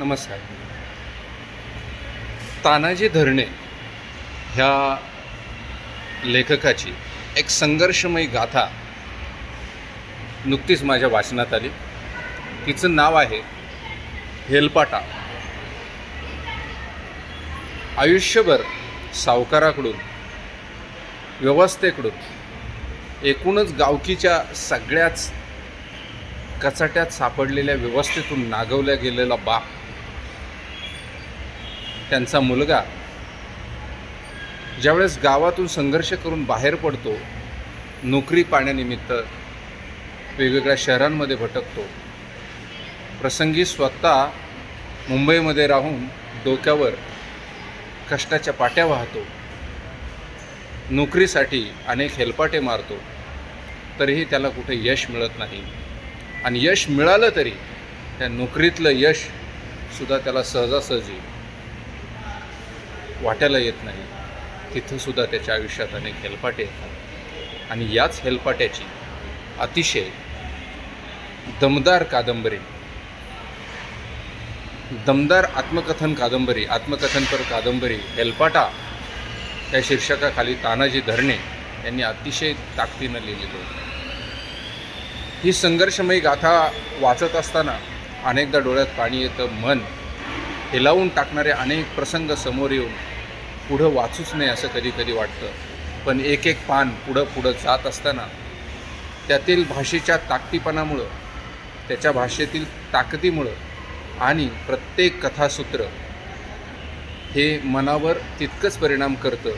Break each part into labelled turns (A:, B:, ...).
A: नमस्कार. तानाजी धरणे ह्या लेखकाची एक संघर्षमयी गाथा नुकतीच माझ्या वाचनात आली. तिचं नाव आहे हेलपाटा. आयुष्यभर सावकाराकडून व्यवस्थेकडून एकूणच गावकीच्या सगळ्याच कचाट्यात सापडलेल्या व्यवस्थेतून नागवल्या गेलेला बाप त्यांचा मुलगा ज्यावेळेस गावातून संघर्ष करून बाहेर पडतो नोकरी पाण्यानिमित्त वेगवेगळ्या शहरांमध्ये भटकतो. प्रसंगी स्वतः मुंबईमध्ये राहून डोक्यावर कष्टाच्या पाट्या वाहतो. नोकरीसाठी अनेक हेलपाटे मारतो. तरीही त्याला कुठे यश मिळत नाही. आणि यश मिळालं तरी त्या नोकरीतलं यश सुद्धा त्याला सहजासहजी वाटायला येत नाही. तिथंसुद्धा त्याच्या आयुष्यात अनेक हेलपाटे येतात. आणि याच हेलपाट्याची अतिशय दमदार कादंबरी दमदार आत्मकथन कादंबरी आत्मकथनपर कादंबरी हेलपाटा या शीर्षकाखाली तानाजी धरणे यांनी अतिशय ताकदीनं लिहिलेली होती. ही संघर्षमयी गाथा वाचत असताना अनेकदा डोळ्यात पाणी येतं मन हेलावून टाकणारे अनेक प्रसंग समोर येऊन पुढं वाचूच नाही असं कधी कधी वाटतं. पण एक एक पान पुढं पुढं जात असताना त्यातील भाषेच्या ताकदीपणामुळं त्याच्या भाषेतील ताकदीमुळं आणि प्रत्येक कथासूत्र हे मनावर तितकंच परिणाम करतं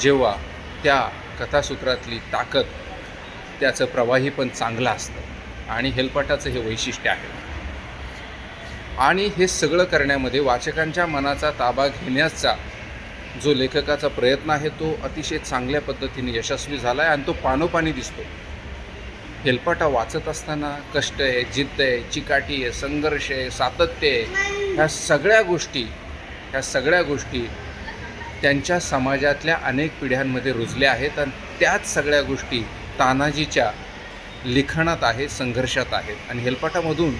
A: जेव्हा त्या कथासूत्रातली ताकद त्याचं प्रवाही पण चांगलं असतं आणि हेलपाटाचं हे वैशिष्ट्य आहे. आणि हे सगळं करण्यामध्ये वाचकांच्या मनाचा ताबा घेण्याचा जो लेखकाचा प्रयत्न आहे तो अतिशय चांगल्या पद्धतीने यशस्वी झाला आहे आणि तो पानोपानी दिसतो हेलपाटा वाचत असताना कष्ट आहे जिद्द आहे चिकाटी आहे संघर्ष आहे सातत्य आहे. ह्या सगळ्या गोष्टी ह्या सगळ्या गोष्टी त्यांच्या समाजातल्या अनेक पिढ्यांमध्ये रुजल्या आहेत आणि त्याच सगळ्या गोष्टी तानाजीच्या लिखाणात आहेत संघर्षात आहेत. आणि हेलपाटामधून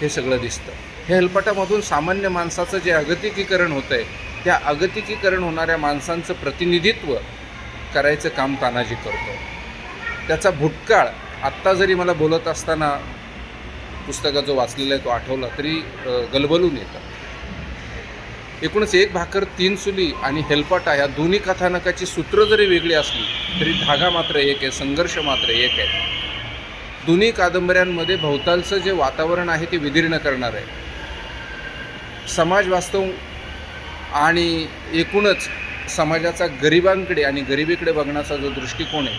A: हे सगळं दिसतं. हे हेलपाटामधून सामान्य माणसाचं जे अगतिकीकरण होतं आहे त्या अगतिकीकरण होणाऱ्या माणसांचं प्रतिनिधित्व करायचं काम तानाजी करतो. त्याचा भूतकाळ आत्ता जरी मला बोलत असताना पुस्तकात जो वाचलेला आहे तो आठवला तरी गलबलून येतं. एकूणच एक भाकर तीन सुली आणि हेलपाटा ह्या दोन्ही कथानकाची सूत्र जरी वेगळी असली तरी धागा मात्र एक आहे संघर्ष मात्र एक आहे. दोन्ही कादंबऱ्यांमध्ये भोवतालचं जे वातावरण आहे ते विदीर्ण करणार आहे. समाज वास्तव आणि एकूणच समाजाचा गरिबांकडे आणि गरिबीकडे बघण्याचा जो दृष्टिकोन आहे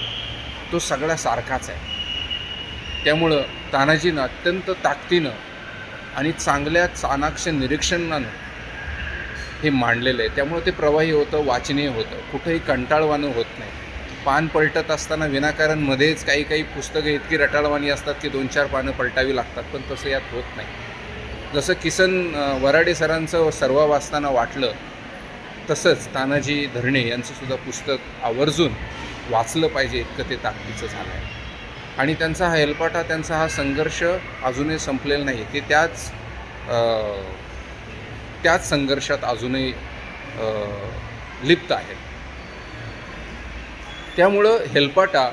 A: तो सगळा सारखाच आहे. त्यामुळं तानाजीनं अत्यंत ताकदीनं आणि चांगल्या चाणाक्ष निरीक्षणानं हे मांडलेलं आहे. त्यामुळं ते प्रवाही होतं वाचनीय होतं. कुठंही कंटाळवाणं होत नाही. पान पलटत असताना विनाकारण मध्येच काही काही पुस्तकं इतकी रटाळवाणी असतात की दोन चार पानं पलटावी लागतात पण तसं यात होत नाही. जसं किसन वराडे सरांचं सर्व वाचताना वाटलं तसंच तानाजी धरणे यांचंसुद्धा पुस्तक आवर्जून वाचलं पाहिजे इतकं ते ताकदीचं झालं आहे. आणि त्यांचा हा हेलपाटा त्यांचा हा संघर्ष अजूनही संपलेला नाही ते त्याच त्याच संघर्षात अजूनही लिप्त आहेत. त्यामुळं हेलपाटा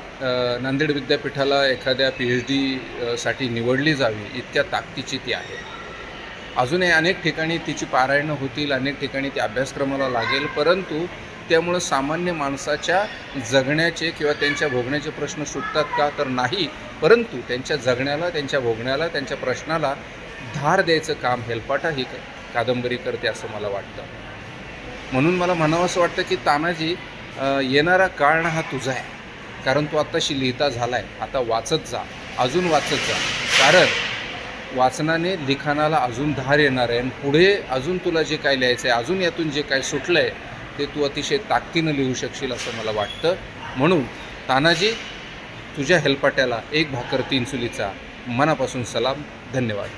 A: नांदेड विद्यापीठाला एखाद्या पी एच डी साठी निवडली जावी इतक्या ताकदीची ती आहे. अजूनही अनेक ठिकाणी तिची पारायणं होतील अनेक ठिकाणी ती अभ्यासक्रमाला लागेल परंतु त्यामुळं सामान्य माणसाच्या जगण्याचे किंवा त्यांच्या भोगण्याचे प्रश्न सुटतात का तर नाही परंतु त्यांच्या जगण्याला त्यांच्या भोगण्याला त्यांच्या प्रश्नाला धार द्यायचं काम हेलपाटा ही कादंबरी करते असं मला वाटतं. म्हणून मला म्हणावं असं वाटतं की तानाजी येणारा काळ हा तुझा आहे. कारण तू आत्ताशी लिहिता झाला आहे आता वाचत जा. अजून वाचत जा. कारण वाचनाने लिखाणाला अजून धार येणार आहे. आणि पुढे अजून तुला जे काय लिहायचं आहे अजून यातून जे काय सुटलं आहे ते तू अतिशय ताकदीनं लिहू शकशील असं मला वाटतं. म्हणून तानाजी तुझ्या हेलपाट्याला एक भाकर तीन चुलीचा. मनापासून सलाम. धन्यवाद.